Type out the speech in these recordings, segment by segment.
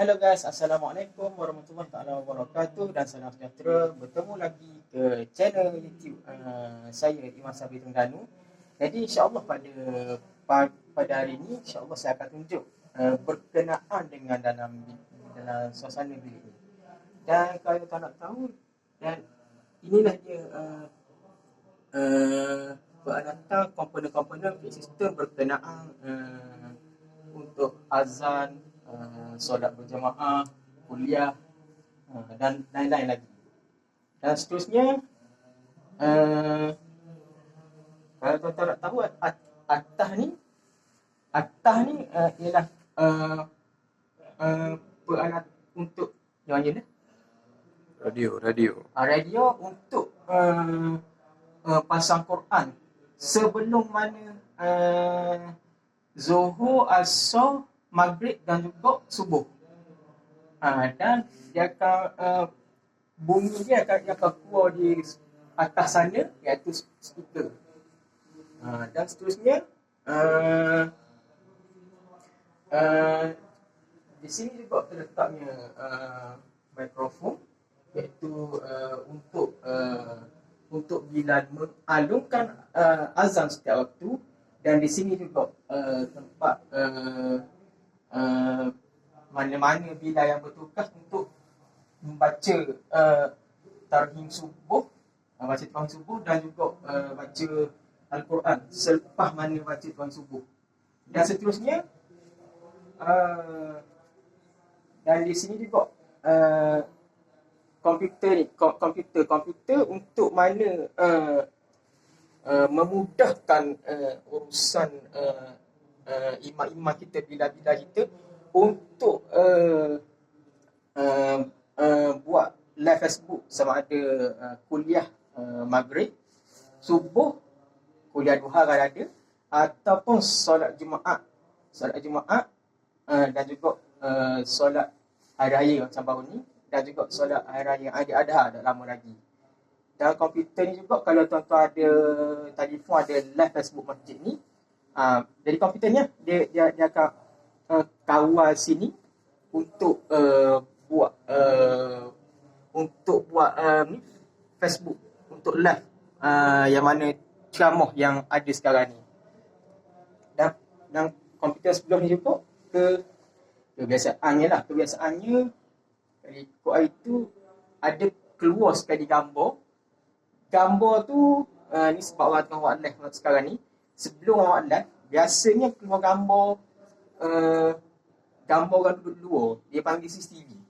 Hello guys, Assalamualaikum warahmatullahi taala wabarakatuh dan salam sejahtera. Bertemu lagi ke channel YouTube uh, saya Iman Sabri Tengganu. Jadi insya-Allah pada pada hari ini insya-Allah saya akan tunjuk uh, berkenaan dengan dalam dalam suasana bilik ini. Dan kalau tak nak tahu dan inilah dia uh, uh, beranata komponen-komponen sistem berkenaan uh, untuk azan uh, solat berjamaah, kuliah uh, dan lain-lain lagi. Dan seterusnya, uh, kalau tuan-tuan nak tahu at atas ni, atas ni uh, ialah uh, uh, peralat untuk yang mana? Radio, radio. Uh, radio untuk uh, uh, pasang Quran sebelum mana uh, Zuhur, Asar, maghrib dan juga subuh. Ha, dan dia akan uh, bunyi dia akan, dia akan keluar di atas sana iaitu speaker. Ha, dan seterusnya uh, uh, di sini juga terletaknya uh, mikrofon iaitu uh, untuk uh, untuk bila mengalungkan uh, azan setiap waktu dan di sini juga uh, tempat uh, mana-mana bila yang bertugas untuk membaca uh, tarhim subuh uh, baca tarhim subuh dan juga uh, baca Al-Quran selepas mana baca tarhim subuh. Dan seterusnya uh, dan di sini juga uh, komputer ni komputer komputer untuk mana uh, uh, memudahkan uh, urusan uh, uh, imam-imam kita bila-bila kita untuk uh, uh, uh, buat live Facebook sama ada uh, kuliah uh, maghrib, subuh, kuliah duha kalau ada ataupun solat Jumaat, solat Jumaat uh, dan juga uh, solat hari raya macam baru ni dan juga solat hari raya ada adha dah lama lagi. Dan komputer ni juga kalau tuan-tuan ada telefon ada live Facebook masjid ni Uh, jadi komputernya dia dia dia akan uh, kawal sini untuk uh, buat uh, untuk buat um, Facebook untuk live uh, yang mana ceramah yang ada sekarang ni. Dan dan komputer sebelum ni juga ke kebiasaannya lah. Kebiasaannya ikut itu ada keluar sekali gambar. Gambar tu uh, ni sebab orang tengah buat live sekarang ni. Sebelum awak live biasanya keluar gambar uh, gambar orang duduk luar dia panggil CCTV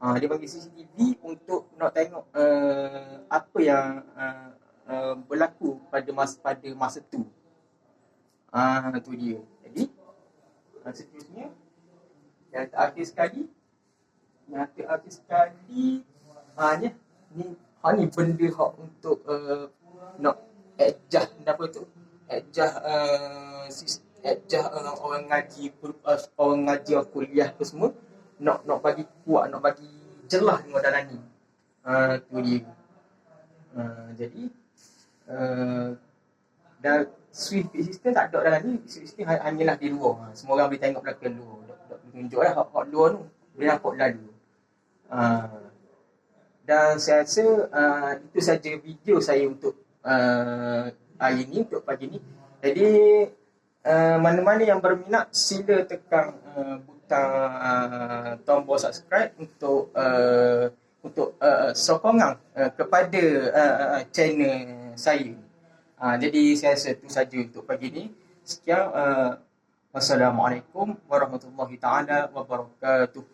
uh, dia panggil CCTV untuk nak tengok uh, apa yang uh, uh, berlaku pada masa pada masa tu. Ah uh, tu dia. Jadi uh, seterusnya yang terakhir sekali yang terakhir sekali uh, ni ha ni benda hak untuk uh, nak adjust apa tu? Ejah uh, ejah uh, orang ngaji uh, orang ngaji kuliah tu semua nak nak bagi kuat nak bagi jelas dengan dalam ni uh, tu dia. Uh, jadi uh, dan switch system tak ada dalam ni switch system hanyalah di luar semua orang boleh tengok belakang luar tunjuk lah hot luar tu. Boleh nampak lalu uh, dan saya rasa uh, itu saja video saya untuk uh, hari ni untuk pagi ni. Jadi uh, mana-mana yang berminat sila tekan uh, butang uh, tombol subscribe untuk uh, untuk uh, sokongan uh, kepada uh, channel saya. Uh, jadi saya rasa itu saja untuk pagi ni. Sekian uh, wassalamualaikum warahmatullahi taala wabarakatuh.